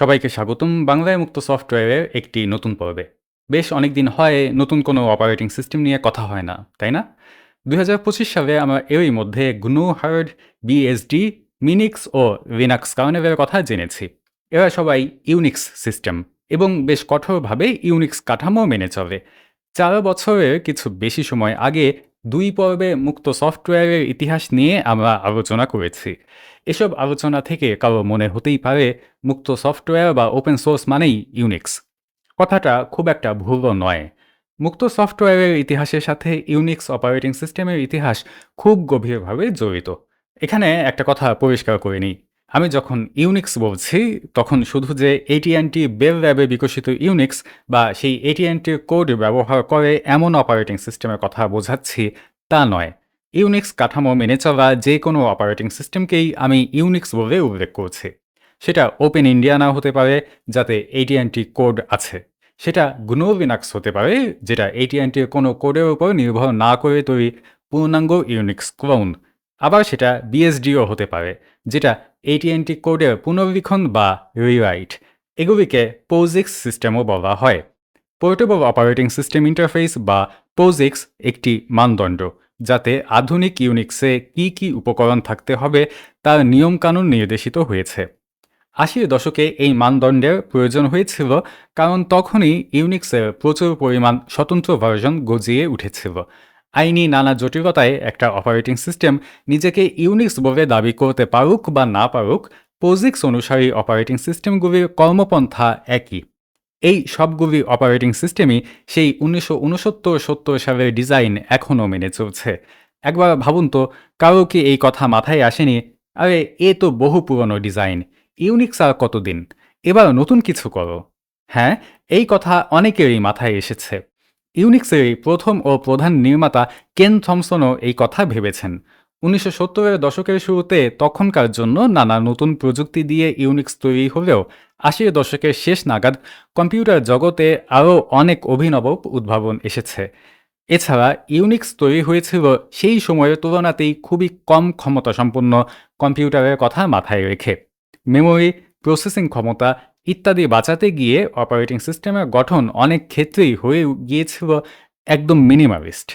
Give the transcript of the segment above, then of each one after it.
সবাইকে স্বাগতম। বাংলায় মুক্ত সফটওয়্যারের একটি নতুন পর্বে। বেশ অনেক দিন হয় নতুন কোনো অপারেটিং সিস্টেম নিয়ে কথা হয় না, তাই না? দু হাজার পঁচিশ সালে আমরা এরই মধ্যে গ্নু হার্ড বিএসডি মিনিক্স ও লিনাক্স কার্নেভের কথা জেনেছি। এরা সবাই ইউনিক্স সিস্টেম এবং বেশ কঠোরভাবে ইউনিক্স কাঠামো মেনে চলে। চার বছরের কিছু বেশি সময় আগে দুই পর্বে মুক্ত সফটওয়্যারের ইতিহাস নিয়ে আমরা আলোচনা করেছি। এসব আলোচনা থেকে কারও মনে হতেই পারে মুক্ত সফটওয়্যার বা ওপেন সোর্স মানেই ইউনিক্স কথাটা খুব একটা ভুলও নয়। মুক্ত সফটওয়্যারের ইতিহাসের সাথে ইউনিক্স অপারেটিং সিস্টেমের ইতিহাস খুব গভীরভাবে জড়িত। এখানে একটা কথা পরিষ্কার করে নিই। আমি যখন ইউনিক্স বলছি, তখন শুধু যে এটিএনটি বেল ল্যাবে বিকশিত ইউনিক্স বা সেই এটিএনটির কোড ব্যবহার করে এমন অপারেটিং সিস্টেমের কথা বোঝাচ্ছি, তা নয়। ইউনিক্স কাঠামো মেনে চলা যে কোনো অপারেটিং সিস্টেমকেই আমি ইউনিক্স বলে উল্লেখ করছি। সেটা ওপেন ইন্ডিয়ানা হতে পারে, যাতে এটিএনটি কোড আছে। সেটা গ্নো লিনাক্স হতে পারে, যেটা এটিএনটির কোনো কোডের উপর নির্ভর না করে তৈরি পূর্ণাঙ্গ ইউনিক্স ক্লোন আবার সেটা বিএসডিও হতে পারে, যেটা এটিএনটি কোডের পুনর্বীক্ষণ বা রিরাইট এগুলিকে পোজিক্স সিস্টেমও বলা হয়। পোর্টেবল অপারেটিং সিস্টেম ইন্টারফেস বা পোজিক্স একটি মানদণ্ড, যাতে আধুনিক ইউনিক্সে কি কি উপকরণ থাকতে হবে তার নিয়মকানুন নির্দেশিত হয়েছে। আশির দশকে এই মানদণ্ডের প্রয়োজন হয়েছিল, কারণ তখনই ইউনিক্সের প্রচুর পরিমাণ স্বতন্ত্র ভার্সন গজিয়ে উঠেছিল। আইনি নানা জটিলতায় একটা অপারেটিং সিস্টেম নিজেকে ইউনিক্স বলে দাবি করতে পারুক বা না পারুক পোজিক্স অনুসারী অপারেটিং সিস্টেমগুলির কর্মপন্থা একই। এই সবগুলি অপারেটিং সিস্টেমই সেই উনিশশো উনসত্তর সত্তর সালের ডিজাইন এখনও মেনে চলছে। একবার ভাবুন তো, কারও কি এই কথা মাথায় আসেনি? আরে, এ তো বহু পুরনো ডিজাইন ইউনিক্স আর কতদিন? এবার নতুন কিছু করো। হ্যাঁ এই কথা অনেকেরই মাথায় এসেছে। ইউনিক্সের এই প্রথম ও প্রধান নির্মাতা কেন থমসনও এই কথা ভেবেছেন। উনিশশো সত্তরের দশকের শুরুতে তখনকার জন্য নানা নতুন প্রযুক্তি দিয়ে ইউনিক্স তৈরি হলেও আশির দশকের শেষ নাগাদ কম্পিউটার জগতে আরও অনেক অভিনব উদ্ভাবন এসেছে। এছাড়া ইউনিক্স তৈরি হয়েছিল সেই সময়ের তুলনাতেই খুবই কম ক্ষমতা সম্পন্ন কম্পিউটারের কথা মাথায় রেখে। মেমোরি, প্রসেসিং ক্ষমতা ইত্যাদি বাঁচাতে গিয়ে অপারেটিং সিস্টেমের গঠন অনেক ক্ষেত্রেই হয়ে গিয়েছিল একদম মিনিমালিস্ট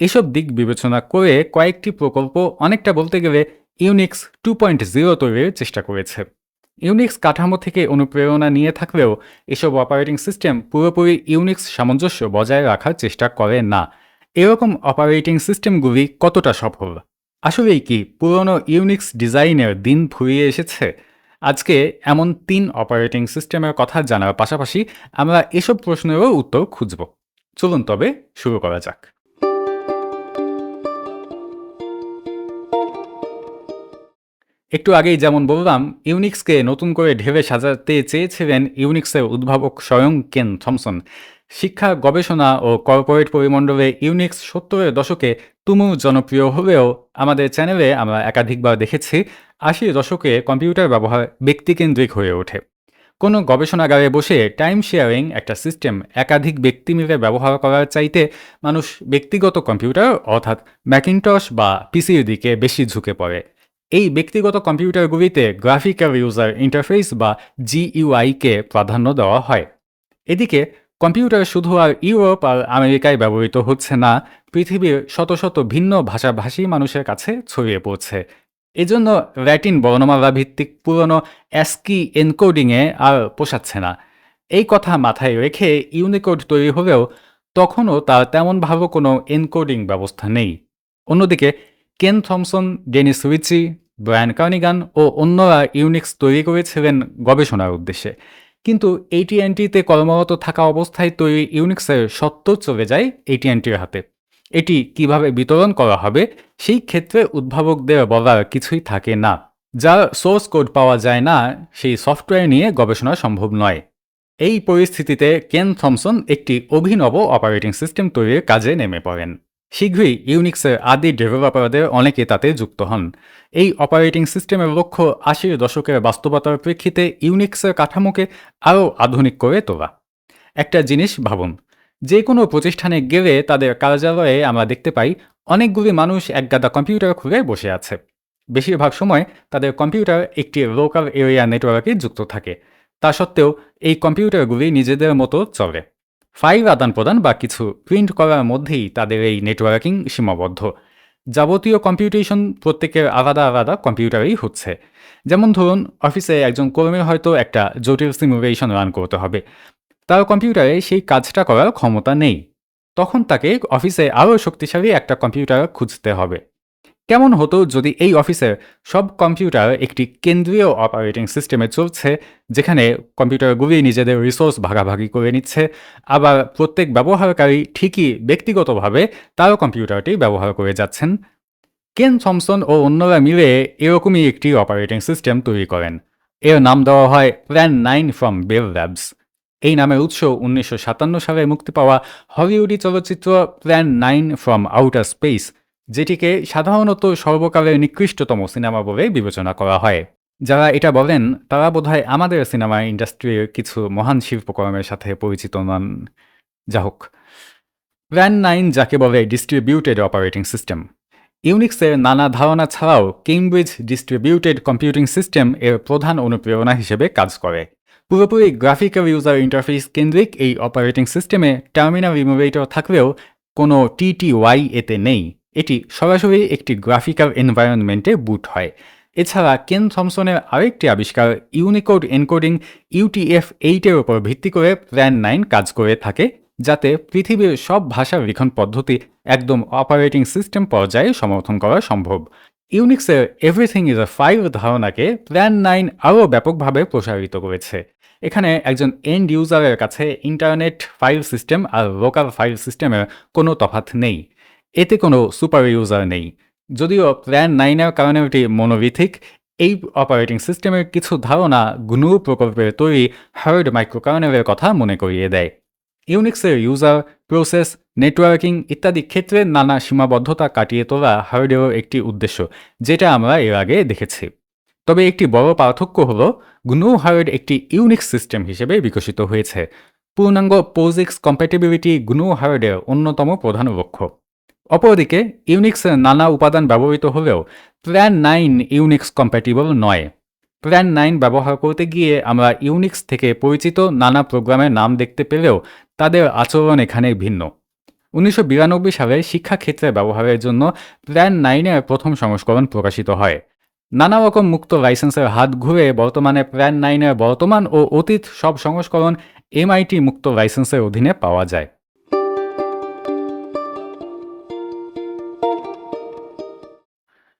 এসব দিক বিবেচনা করে কয়েকটি প্রকল্প অনেকটা বলতে গেলে ইউনিক্স টু পয়েন্ট জিরো তৈরির চেষ্টা করেছে। ইউনিক্স কাঠামো থেকে অনুপ্রেরণা নিয়ে থাকলেও এসব অপারেটিং সিস্টেম পুরোপুরি ইউনিক্স সামঞ্জস্য বজায় রাখার চেষ্টা করে না। এরকম অপারেটিং সিস্টেমগুলি কতটা সফল? আসলেই কি পুরনো ইউনিক্স ডিজাইনের দিন ফুরিয়ে এসেছে? আজকে এমন তিন অপারেটিং সিস্টেমের কথা জানার পাশাপাশি আমরা এসব প্রশ্নেরও উত্তর খুঁজব। চলুন তবে শুরু করা যাক। একটু আগেই যেমন বললাম ইউনিক্সকে নতুন করে ঢেলে সাজাতে চেয়েছিলেন ইউনিক্সের উদ্ভাবক স্বয়ং কেন থমসন। শিক্ষা, গবেষণা ও কর্পোরেট পরিমণ্ডলে ইউনিক্স সত্তরের দশকে তুমুল জনপ্রিয় হলেও আমাদের চ্যানেলে আমরা একাধিকবার দেখেছি আশির দশকে কম্পিউটার ব্যবহার ব্যক্তিকেন্দ্রিক হয়ে ওঠে। কোনো গবেষণাগারে বসে টাইম শেয়ারিং একটা সিস্টেম একাধিক ব্যক্তি মিলে ব্যবহার করার চাইতে মানুষ ব্যক্তিগত কম্পিউটার, অর্থাৎ ম্যাকিনটস বা পিসির দিকে বেশি ঝুঁকে পড়ে। এই ব্যক্তিগত কম্পিউটারগুলিতে গ্রাফিক্যাল ইউজার ইন্টারফেস বা জিইউআইকে প্রাধান্য দেওয়া হয়। এদিকে কম্পিউটার শুধু আর ইউরোপ আর আমেরিকায় ব্যবহৃত হচ্ছে না, পৃথিবীর শত শত ভিন্ন ভাষাভাষী মানুষের কাছে ছড়িয়ে পড়ছে। এজন্য ল্যাটিন বর্ণমালা ভিত্তিক পুরনো অ্যাস্কি এনকোডিংয়ে আর পোষাচ্ছে না। এই কথা মাথায় রেখে ইউনিকোড তৈরি হলেও তখনও তার তেমন ভালো কোনো এনকোডিং ব্যবস্থা নেই। অন্যদিকে, Ken Thompson, Dennis Ritchie Brian Kernighan ও অন্যরা ইউনিক্স তৈরি করেছিলেন গবেষণার উদ্দেশ্যে। কিন্তু এটিএনটিতে কর্মরত থাকা অবস্থায় তৈরি ইউনিক্সের সত্য চলে যায় এটিএনটির হাতে। এটি কীভাবে বিতরণ করা হবে, সেই ক্ষেত্রে উদ্ভাবকদের বলার কিছুই থাকে না যার সোর্স কোড পাওয়া যায় না, সেই সফটওয়্যার নিয়ে গবেষণা সম্ভব নয়। এই পরিস্থিতিতে কেন থমসন একটি অভিনব অপারেটিং সিস্টেম তৈরির কাজে নেমে পড়েন। শীঘ্রই ইউনিক্সের আদি ডেভেলপারদের অনেকে তাতে যুক্ত হন। এই অপারেটিং সিস্টেমের লক্ষ্য আশির দশকের বাস্তবতার প্রেক্ষিতে ইউনিক্সের কাঠামোকে আরও আধুনিক করে তোলা। একটা জিনিস ভাবুন যে কোনো প্রতিষ্ঠানে গেলে তাদের কার্যালয়ে আমরা দেখতে পাই অনেকগুলি মানুষ একগাদা কম্পিউটার খুলে বসে আছে। বেশিরভাগ সময় তাদের কম্পিউটার একটি লোকাল এরিয়া নেটওয়ার্কে যুক্ত থাকে। তা সত্ত্বেও এই কম্পিউটারগুলি নিজেদের মতো চলে। ফাইল আদান প্রদান বা কিছু প্রিন্ট করার মধ্যেই তাদের এই নেটওয়ার্কিং সীমাবদ্ধ। যাবতীয় কম্পিউটেশন প্রত্যেকের আলাদা আলাদা কম্পিউটারেই হচ্ছে। যেমন ধরুন, অফিসে একজন কর্মীর হয়তো একটা জটিল সিমুলেশন রান করতে হবে। তার কম্পিউটারে সেই কাজটা করার ক্ষমতা নেই। তখন তাকে অফিসে আরও শক্তিশালী একটা কম্পিউটার খুঁজতে হবে। কেমন হতো যদি এই অফিসের সব কম্পিউটার একটি কেন্দ্রীয় অপারেটিং সিস্টেমে চলছে, যেখানে কম্পিউটারগুলি নিজেদের রিসোর্স ভাগাভাগি করে নিচ্ছে, আবার প্রত্যেক ব্যবহারকারী ঠিকই ব্যক্তিগতভাবে তার কম্পিউটারটি ব্যবহার করে যাচ্ছেন? কেন থমসন ও অন্যরা মিলে এরকমই একটি অপারেটিং সিস্টেম তৈরি করেন? এর নাম দেওয়া হয় Plan nine from Bell Labs. এই নামের উৎস উনিশশো সাতান্ন সালে মুক্তি পাওয়া হলিউডি চলচ্চিত্র Plan nine from outer space, যেটিকে সাধারণত সর্বকালের নিকৃষ্টতম সিনেমা বলে বিবেচনা করা হয়। যারা এটা বলেন, তারা বোধহয় আমাদের সিনেমা ইন্ডাস্ট্রির কিছু মহান শিল্পকর্মের সাথে পরিচিত নন। যা হোক, প্ল্যান নাইন যাকে বলে ডিস্ট্রিবিউটেড অপারেটিং সিস্টেম, ইউনিক্সের নানা ধারণা ছাড়াও কেমব্রিজ ডিস্ট্রিবিউটেড কম্পিউটিং সিস্টেম এর প্রধান অনুপ্রেরণা হিসেবে কাজ করে। পুরোপুরি গ্রাফিক্যাল ইউজার ইন্টারফেস কেন্দ্রিক এই অপারেটিং সিস্টেমে টার্মিনাল ইমোভেটর থাকলেও কোনো টিটিওয়াই এতে নেই। এটি সরাসরি একটি গ্রাফিক্যাল এনভায়রনমেন্টে বুট হয়। এছাড়া কেন থমসনের আরেকটি আবিষ্কার ইউনিকোড এনকোডিং ইউটিএফ এইটের উপর ভিত্তি করে প্ল্যান নাইন কাজ করে থাকে, যাতে পৃথিবীর সব ভাষা লিখন পদ্ধতি একদম অপারেটিং সিস্টেম পর্যায়ে সমর্থন করা সম্ভব। ইউনিক্সের এভরিথিং ইজ আ ফাইভ ধারণাকে প্ল্যান নাইন আরও ব্যাপকভাবে প্রসারিত করেছে। এখানে একজন এন্ড ইউজারের কাছে ইন্টারনেট ফাইল সিস্টেম আর লোকাল ফাইল সিস্টেমের কোনো তফাৎ নেই। এতে কোনো সুপার ইউজার নেই। যদিও প্ল্যান নাইনের কারণে এটি মনোভিথিক এই অপারেটিং সিস্টেমের কিছু ধারণা গুনু প্রকল্পের তৈরি হার্ড মাইক্রোকার্নেলের কথা মনে করিয়ে দেয়। ইউনিক্সের ইউজার প্রসেস নেটওয়ার্কিং ইত্যাদি ক্ষেত্রে নানা সীমাবদ্ধতা কাটিয়ে তোলা হার্ডওয়্যার একটি উদ্দেশ্য, যেটা আমরা এর আগে দেখেছি। তবে একটি বড় পার্থক্য হল গ্নু হার্ড একটি ইউনিক্স সিস্টেম হিসেবে বিকশিত হয়েছে। পূর্ণাঙ্গ পোজিক্স কম্প্যাটিবিলিটি গ্নু হার্ডের অন্যতম প্রধান লক্ষ্য। অপরদিকে ইউনিক্সের নানা উপাদান ব্যবহৃত হলেও প্ল্যান নাইন ইউনিক্স কম্প্যাটিবল নয়। প্ল্যান নাইন ব্যবহার করতে গিয়ে আমরা ইউনিক্স থেকে পরিচিত নানা প্রোগ্রামের নাম দেখতে পেলেও তাদের আচরণ এখানে ভিন্ন। উনিশশো বিরানব্বই সালে শিক্ষাক্ষেত্রে ব্যবহারের জন্য প্ল্যান নাইনের প্রথম সংস্করণ প্রকাশিত হয়। নানা রকম মুক্ত লাইসেন্সের হাত ঘুরে বর্তমানে প্ল্যান নাইনের বর্তমান ও অতীত সব সংস্করণ এমআইটি মুক্ত লাইসেন্সের অধীনে পাওয়া যায়।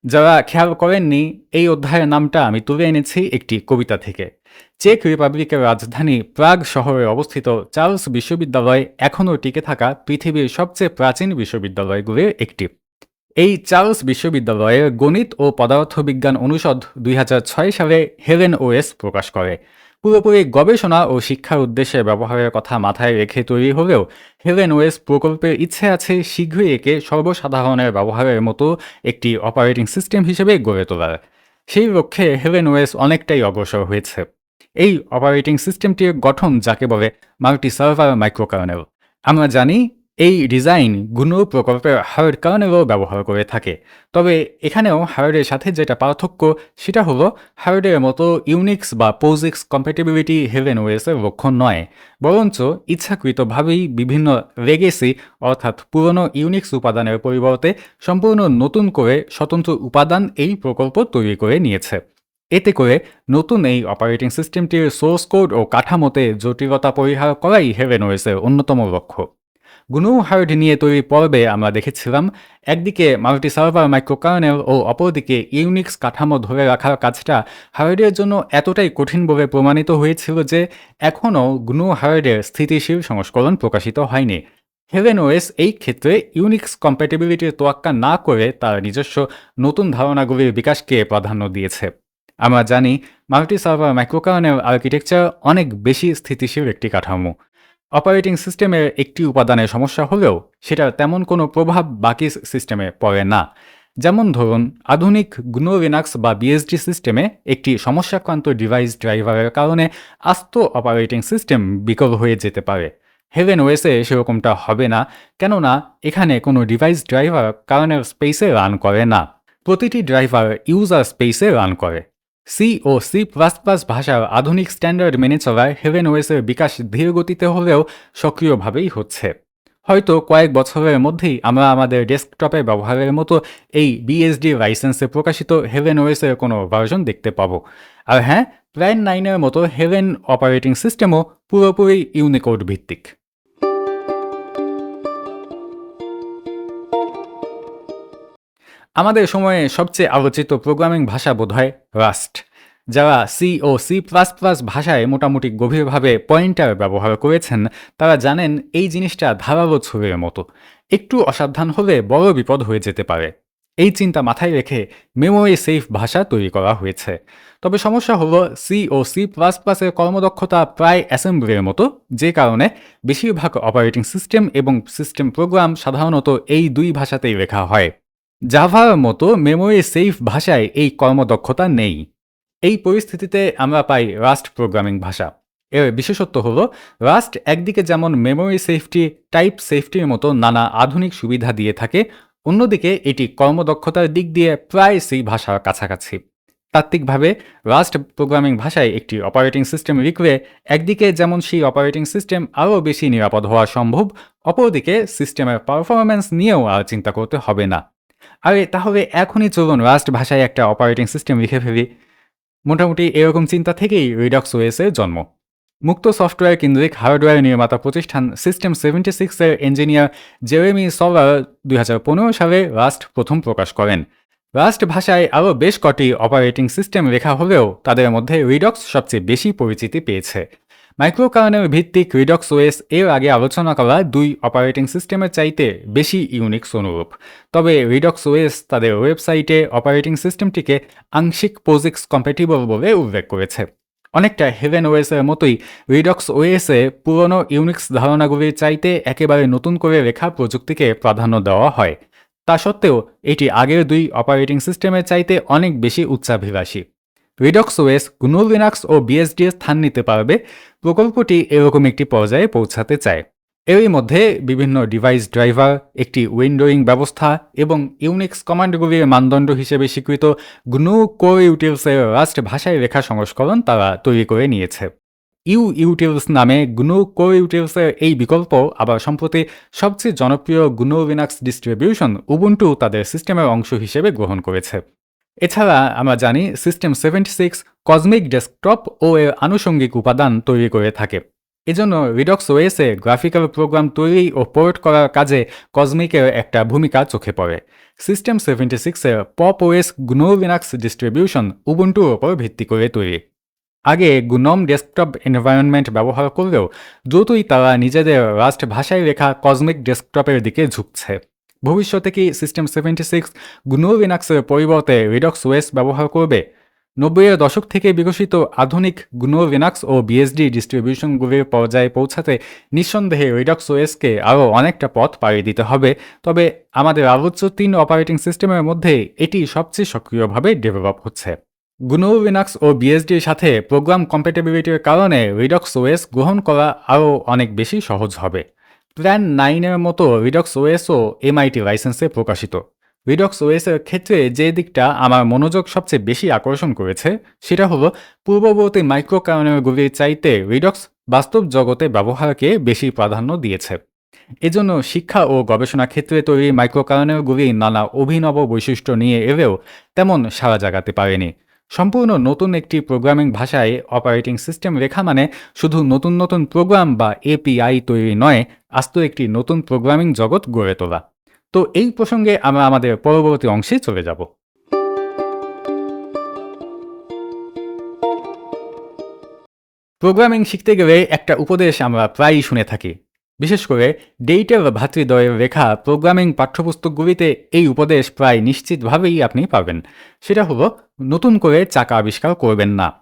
যারা খেয়াল করেননি, এই অধ্যায়ের নামটা আমি তুলে এনেছি একটি কবিতা থেকে। চেক রিপাবলিকের রাজধানী প্রাগ শহরে অবস্থিত চার্লস বিশ্ববিদ্যালয় এখনও টিকে থাকা পৃথিবীর সবচেয়ে প্রাচীন বিশ্ববিদ্যালয়গুলির একটি। এই চার্লস বিশ্ববিদ্যালয়ের গণিত ও পদার্থবিজ্ঞান অনুষদ দুই হাজার ছয় সালে হেলেন ওএস প্রকাশ করে। পুরোপুরি গবেষণা ও শিক্ষার উদ্দেশ্যে ব্যবহারের কথা মাথায় রেখে তৈরি হলেও হেলেন ওয়েস প্রকল্পের ইচ্ছে আছে শীঘ্রই একে সর্বসাধারণের ব্যবহারের মতো একটি অপারেটিং সিস্টেম হিসেবে গড়ে তোলার। সেই লক্ষ্যে হেলেন ওয়েস অনেকটাই অগ্রসর হয়েছে। এই অপারেটিং সিস্টেমটির গঠন যাকে বলে মাল্টি সার্ভার মাইক্রোকার্নেল। আমরা জানি এই ডিজাইন গুণ প্রকল্পের হার্ড কারণেও ব্যবহার করে থাকে। তবে এখানেও হার্ডের সাথে যেটা পার্থক্য, সেটা হলো হার্ডের মতো ইউনিক্স বা পোজিক্স কম্প্যাটিবিলিটি হেভেন ওয়েসের লক্ষণ নয়। বরঞ্চ ইচ্ছাকৃতভাবেই বিভিন্ন লেগেসি অর্থাৎ পুরনো ইউনিক্স উপাদানের পরিবর্তে সম্পূর্ণ নতুন করে স্বতন্ত্র উপাদান এই প্রকল্প তৈরি করে নিয়েছে। এতে করে নতুন এই অপারেটিং সিস্টেমটির সোর্স কোড ও কাঠামোতে জটিলতা পরিহার করাই হেভেন ওয়েসের অন্যতম লক্ষ্য। গুনু হার্ড নিয়ে তৈরি পর্বে আমরা দেখেছিলাম, একদিকে মাল্টি সার্ভার মাইক্রোকার্নেল ও অপরদিকে ইউনিক্স কাঠামো ধরে রাখার কাজটা হার্ডের জন্য এতটাই কঠিন বলে প্রমাণিত হয়েছিল যে এখনও গুনু হার্ডের স্থিতিশীল সংস্করণ প্রকাশিত হয়নি। হেভেন ওয়েস এই ক্ষেত্রে ইউনিক্স কম্প্যাটিবিলিটির তোয়াক্কা না করে তার নিজস্ব নতুন ধারণাগুলির বিকাশকে প্রাধান্য দিয়েছে। আমরা জানি মাল্টি সার্ভার মাইক্রোকার্নেল আর্কিটেকচার অনেক বেশি স্থিতিশীল একটি কাঠামো। অপারেটিং সিস্টেমের একটি উপাদানে সমস্যা হলেও সেটার তেমন কোনো প্রভাব বাকি সিস্টেমে পড়ে না। যেমন ধরুন, আধুনিক গ্নো লিনাক্স বা বিএসডি সিস্টেমে একটি সমস্যাক্রান্ত ডিভাইস ড্রাইভারের কারণে আস্ত অপারেটিং সিস্টেম বিকল হয়ে যেতে পারে। হেভেন ওয়েসে সেরকমটা হবে না, কেননা এখানে কোনো ডিভাইস ড্রাইভার কারণের স্পেসে রান করে না। প্রতিটি ড্রাইভার ইউজার স্পেসে রান করে। সি ও সি প্লাস প্লাস ভাষার আধুনিক স্ট্যান্ডার্ড মেনে চলায় হেভেন ওয়েসের বিকাশ ধীর গতিতে হলেও সক্রিয়ভাবেই হচ্ছে। হয়তো কয়েক বছরের মধ্যেই আমরা আমাদের ডেস্কটপে ব্যবহারের মতো এই বিএসডি লাইসেন্সে প্রকাশিত হেভেন ওয়েসের কোনো ভার্সন দেখতে পাবো। আর হ্যাঁ প্ল্যান নাইনের মতো হেভেন অপারেটিং সিস্টেমও পুরোপুরি ইউনিকোড ভিত্তিক। আমাদের সময়ে সবচেয়ে আলোচিত প্রোগ্রামিং ভাষা বোধ হয় রাস্ট যারা সি ও সি প্লাস প্লাস ভাষায় মোটামুটি গভীরভাবে পয়েন্টার ব্যবহার করেছেন, তারা জানেন এই জিনিসটা ধারালো ছুরির মতো। একটু অসাবধান হলে বড় বিপদ হয়ে যেতে পারে। এই চিন্তা মাথায় রেখে মেমোরি সেফ ভাষা তৈরি করা হয়েছে। তবে সমস্যা হলো সি ও সি প্লাস প্লাসের কর্মদক্ষতা প্রায় অ্যাসেম্বলির মতো, যে কারণে বেশিরভাগ অপারেটিং সিস্টেম এবং সিস্টেম প্রোগ্রাম সাধারণত এই দুই ভাষাতেই লেখা হয়। জাভার মতো মেমোরি সেফ ভাষায় এই কর্মদক্ষতা নেই। এই পরিস্থিতিতে আমরা পাই রাস্ট প্রোগ্রামিং ভাষা। এর বিশেষত্ব হল রাস্ট একদিকে যেমন মেমোরি সেফটি টাইপ সেফটির মতো নানা আধুনিক সুবিধা দিয়ে থাকে, অন্যদিকে এটি কর্মদক্ষতার দিক দিয়ে প্রায় সেই ভাষার কাছাকাছি। তাত্ত্বিকভাবে রাস্ট প্রোগ্রামিং ভাষায় একটি অপারেটিং সিস্টেম লিখলে একদিকে যেমন সেই অপারেটিং সিস্টেম আরও বেশি নিরাপদ হওয়া সম্ভব, অপরদিকে সিস্টেমের পারফরম্যান্স নিয়েও আর চিন্তা করতে হবে না। আরে তাহলে এখনই চলুন রাস্ট ভাষায় একটা অপারেটিং সিস্টেম লিখে ফেলি। মোটামুটি এরকম চিন্তা থেকেই রিডক্স ওয়েসের জন্ম। মুক্ত সফটওয়্যার কেন্দ্রিক হার্ডওয়্যার নির্মাতা প্রতিষ্ঠান সিস্টেম সেভেন্টি সিক্সের ইঞ্জিনিয়ার জেরেমি সলার দুই সালে রাস্ট প্রথম প্রকাশ করেন। রাস্ট ভাষায় আরও বেশ কটি অপারেটিং সিস্টেম লেখা হলেও তাদের মধ্যে রিডক্স সবচেয়ে বেশি পরিচিতি পেয়েছে। মাইক্রোকার্নেল ভিত্তিক রিডক্স ওয়েস এর আগে আলোচনা করা দুই অপারেটিং সিস্টেমের চাইতে বেশি ইউনিক্স অনুরূপ। তবে রিডক্স ওয়েস তাদের ওয়েবসাইটে অপারেটিং সিস্টেমটিকে আংশিক পোজিক্স কম্প্যাটিবল বলে উল্লেখ করেছে। অনেকটা হেভেন ওয়েসের মতোই রিডক্স ওয়েসে পুরনো ইউনিক্স ধারণাগুলির চাইতে একেবারে নতুন করে লেখা প্রযুক্তিকে প্রাধান্য দেওয়া হয়। তা সত্ত্বেও, এটি আগের দুই অপারেটিং সিস্টেমের চাইতে অনেক বেশি উচ্চাভিলাষী। রিডক্স ওয়েস গুনো লিনাক্স ও বিএসডি স্থান নিতে পারবে। প্রকল্পটি এরকম একটি পর্যায়ে পৌঁছাতে চায়। এরই মধ্যে বিভিন্ন ডিভাইস ড্রাইভার একটি উইন্ডোয়িং ব্যবস্থা এবং ইউনিক্স কমান্ডগুলির মানদণ্ড হিসেবে স্বীকৃত গ্নু কো ইউটিলসের রাস্ট ভাষায় লেখা সংস্করণ তারা তৈরি করে নিয়েছে। ইউ ইউটিলস নামে গ্নু কো ইউটিলসের এই বিকল্প আবার সম্প্রতি সবচেয়ে জনপ্রিয় গ্নু লিনাক্স ডিস্ট্রিবিউশন উবুন্টু তাদের সিস্টেমের অংশ হিসেবে গ্রহণ করেছে। এছাড়া আমরা জানি System seventy six Cosmic desktop ও এর আনুষঙ্গিক উপাদান তৈরি করে থাকে। এজন্য রিডক্স ওয়েসে গ্রাফিক্যাল প্রোগ্রাম তৈরি ও পোর্ট করার কাজে কসমিকের একটা ভূমিকা চোখে পড়ে। সিস্টেম সেভেন্টি সিক্সের Pop OS GNU Linux distribution উবুন্টুর ওপর ভিত্তি করে তৈরি। আগে গুনম ডেস্কটপ এনভায়রনমেন্ট ব্যবহার করলেও দ্রুতই তারা নিজেদের রাস্ট ভাষায় লেখা কসমিক ডেস্কটপের দিকে ঝুঁকছে। ভবিষ্যতে কি সিস্টেম সেভেন্টি সিক্স গুনো লিনাক্সের পরিবর্তে রিডক্স ওয়েস ব্যবহার করবে? নব্বইয়ের দশক থেকে বিকশিত আধুনিক গুনো লিনাক্স ও বিএসডি ডিস্ট্রিবিউশনগুলির পর্যায়ে পৌঁছাতে নিঃসন্দেহে রিডক্স ওয়েসকে আরও অনেকটা পথ পাড়ি দিতে হবে। তবে আমাদের আলোচ্য তিন অপারেটিং সিস্টেমের মধ্যে এটি সবচেয়ে সক্রিয়ভাবে ডেভেলপ হচ্ছে। গুনো লিনাক্স ও বিএসডির সাথে প্রোগ্রাম কম্প্যাটেবিলিটির কারণে রিডক্স ওয়েস গ্রহণ করা আরও অনেক বেশি সহজ হবে। প্ল্যান নাইনের মতো রিডক্স ওয়েসও এমআইটি লাইসেন্সে প্রকাশিত। রিডক্স ওয়েসের ক্ষেত্রে যে দিকটা আমার মনোযোগ সবচেয়ে বেশি আকর্ষণ করেছে, সেটা হলো পূর্ববর্তী মাইক্রো মাইক্রোকার্নেলগুলির চাইতে রিডক্স বাস্তব জগতে ব্যবহারকে বেশি প্রাধান্য দিয়েছে। এজন্য শিক্ষা ও গবেষণা ক্ষেত্রে তৈরি মাইক্রো মাইক্রোকার্নেলগুলি নানা অভিনব বৈশিষ্ট্য নিয়ে এলেও তেমন সারা জাগাতে পারেনি। সম্পূর্ণ নতুন একটি প্রোগ্রামিং ভাষায় অপারেটিং সিস্টেম রেখা মানে শুধু নতুন নতুন প্রোগ্রাম বা এপিআই তৈরি নয়, আস্ত একটি নতুন প্রোগ্রামিং জগৎ গড়ে তোলা। তো এই প্রসঙ্গে আমরা আমাদের পরবর্তী অংশে চলে যাব। প্রোগ্রামিং শিখতে গেলে একটা উপদেশ আমরা প্রায়ই শুনে থাকি। বিশেষ করে ডেইটেল ভাতৃদ্বয়ের রেখা প্রোগ্রামিং পাঠ্যপুস্তকগুলিতে এই উপদেশ প্রায় নিশ্চিতভাবেই আপনি পাবেন। সেটা হলো, নতুন করে চাকা আবিষ্কার করবেন না।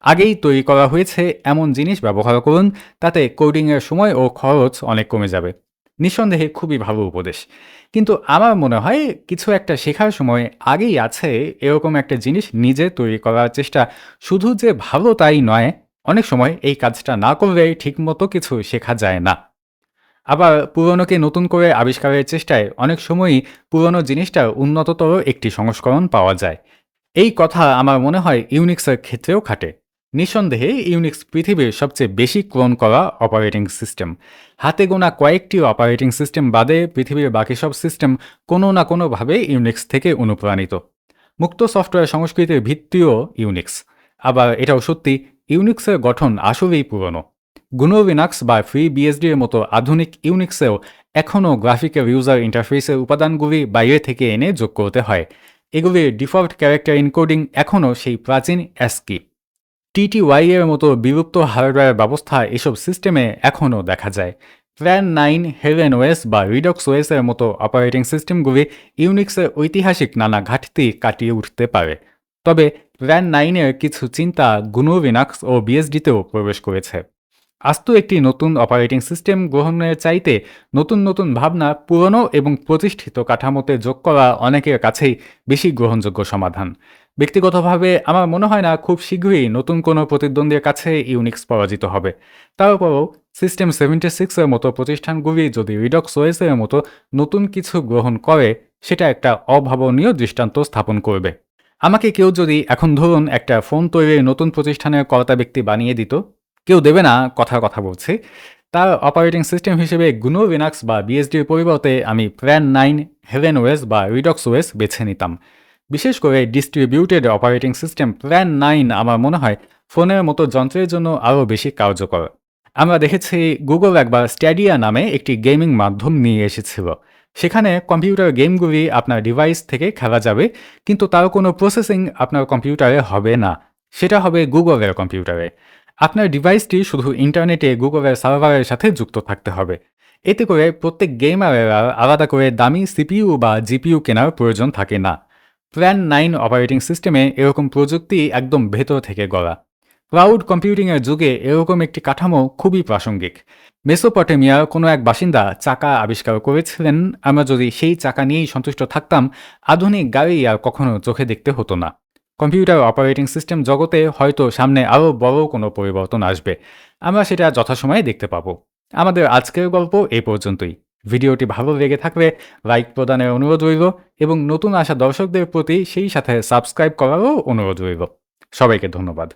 আগেই তৈরি করা হয়েছে এমন জিনিস ব্যবহার করুন, তাতে কোডিংয়ের সময় ও খরচ অনেক কমে যাবে। নিঃসন্দেহে খুবই ভালো উপদেশ। কিন্তু আমার মনে হয় কিছু একটা শেখার সময় আগেই আছে এরকম একটা জিনিস নিজে তৈরি করার চেষ্টা। শুধু যে ভালো তাই নয়, অনেক সময় এই কাজটা না করলে ঠিকমতো কিছু শেখা যায় না। আবার পুরনোকে নতুন করে আবিষ্কারের চেষ্টায় অনেক সময়ই পুরনো জিনিসটার উন্নততর একটি সংস্করণ পাওয়া যায়। এই কথা আমার মনে হয় ইউনিক্সের ক্ষেত্রেও খাটে। নিঃসন্দেহে ইউনিক্স পৃথিবীর সবচেয়ে বেশি ক্লোন করা অপারেটিং সিস্টেম। হাতে গোনা কয়েকটি অপারেটিং সিস্টেম বাদে পৃথিবীর বাকি সব সিস্টেম কোনো না কোনোভাবে ইউনিক্স থেকে অনুপ্রাণিত। মুক্ত সফটওয়্যার সংস্কৃতির ভিত্তিও ইউনিক্স। আবার এটাও সত্যি, ইউনিক্সের গঠন আসলেই পুরনো। গুনোভিনাক্স বা ফ্রি বিএসডি এর মতো আধুনিক ইউনিক্সেও এখনও গ্রাফিকের ইউজার ইন্টারফেসের উপাদানগুলি বাইরে থেকে এনে যোগ করতে হয়। এগুলির ডিফল্ট ক্যারেক্টার ইনকোডিং এখনও সেই প্রাচীন অ্যাসকি টিটিওয়াই এর মতো বিলুপ্ত হার্ডওয়্যার ব্যবস্থা এসব সিস্টেমে এখনও দেখা যায়। প্ল্যান নাইন হেভেন ওয়েস বা রিডক্স ওয়েস এর মতো অপারেটিং সিস্টেমগুলি ইউনিক্সের ঐতিহাসিক নানা ঘাটতি কাটিয়ে উঠতে পারে। তবে প্ল্যান নাইনের কিছু চিন্তা গুনোভিনাক্স ও বিএসডিতেও প্রবেশ করেছে। আস্ত একটি নতুন অপারেটিং সিস্টেম গ্রহণের চাইতে নতুন নতুন ভাবনা, পুরনো এবং প্রতিষ্ঠিত কাঠামোতে যোগ করা অনেকের কাছেই বেশি গ্রহণযোগ্য সমাধান। ব্যক্তিগতভাবে আমার মনে হয় না খুব শীঘ্রই নতুন কোনো প্রতিদ্বন্দ্বীর কাছে ইউনিক্স পরাজিত হবে। তার তারপরও সিস্টেম সেভেন্টি সিক্সের মতো প্রতিষ্ঠানগুলি যদি রিডক্স ওয়েসের মতো নতুন কিছু গ্রহণ করে, সেটা একটা অভাবনীয় দৃষ্টান্ত স্থাপন করবে। আমাকে কেউ যদি এখন ধরুন একটা ফোন তৈরির নতুন প্রতিষ্ঠানের কর্তা ব্যক্তি বানিয়ে দিত কেউ দেবে না কথার কথা বলছি। তার অপারেটিং সিস্টেম হিসেবে গুনো লিনাক্স বা বিএসডির পরিবর্তে আমি প্ল্যান নাইন হেভেন ওয়েস বা রিডক্স ওয়েস বেছে নিতাম। বিশেষ করে distributed operating system Plan nine আমার মনে হয় ফোনের মতো যন্ত্রের জন্য আরও বেশি কার্যকর। আমরা দেখেছি গুগল একবার স্ট্যাডিয়া নামে একটি গেমিং মাধ্যম নিয়ে এসেছিল। সেখানে কম্পিউটার গেমগুলি আপনার ডিভাইস থেকে খেলা যাবে, কিন্তু তার কোনো প্রসেসিং আপনার কম্পিউটারে হবে না। সেটা হবে গুগলের কম্পিউটারে আপনার ডিভাইসটি শুধু ইন্টারনেটে গুগলের সার্ভারের সাথে যুক্ত থাকতে হবে। এতে করে প্রত্যেক গেমারের আলাদা করে দামি সিপিইউ বা জিপিইউ কেনার প্রয়োজন থাকে না। প্ল্যান নাইন অপারেটিং সিস্টেমে এরকম প্রযুক্তি একদম ভেতর থেকে গড়া। ক্লাউড কম্পিউটিংয়ের যুগে এরকম একটি কাঠামো খুবই প্রাসঙ্গিক। মেসোপটেমিয়ার কোনো এক বাসিন্দা চাকা আবিষ্কার করেছিলেন। আমরা যদি সেই চাকা নিয়েই সন্তুষ্ট থাকতাম, আধুনিক গাড়ি আর কখনো চোখে দেখতে হতো না। কম্পিউটার অপারেটিং সিস্টেম জগতে হয়তো সামনে আরও বড় কোনো পরিবর্তন আসবে। আমরা সেটা যথাসময়ে দেখতে পাবো। আমাদের আজকের গল্প এ পর্যন্তই। ভিডিওটি ভালো লেগে থাকলে লাইক প্রদানের অনুরোধ রইল এবং নতুন আসা দর্শকদের প্রতি সেই সাথে সাবস্ক্রাইব করারও অনুরোধ রইল। সবাইকে ধন্যবাদ।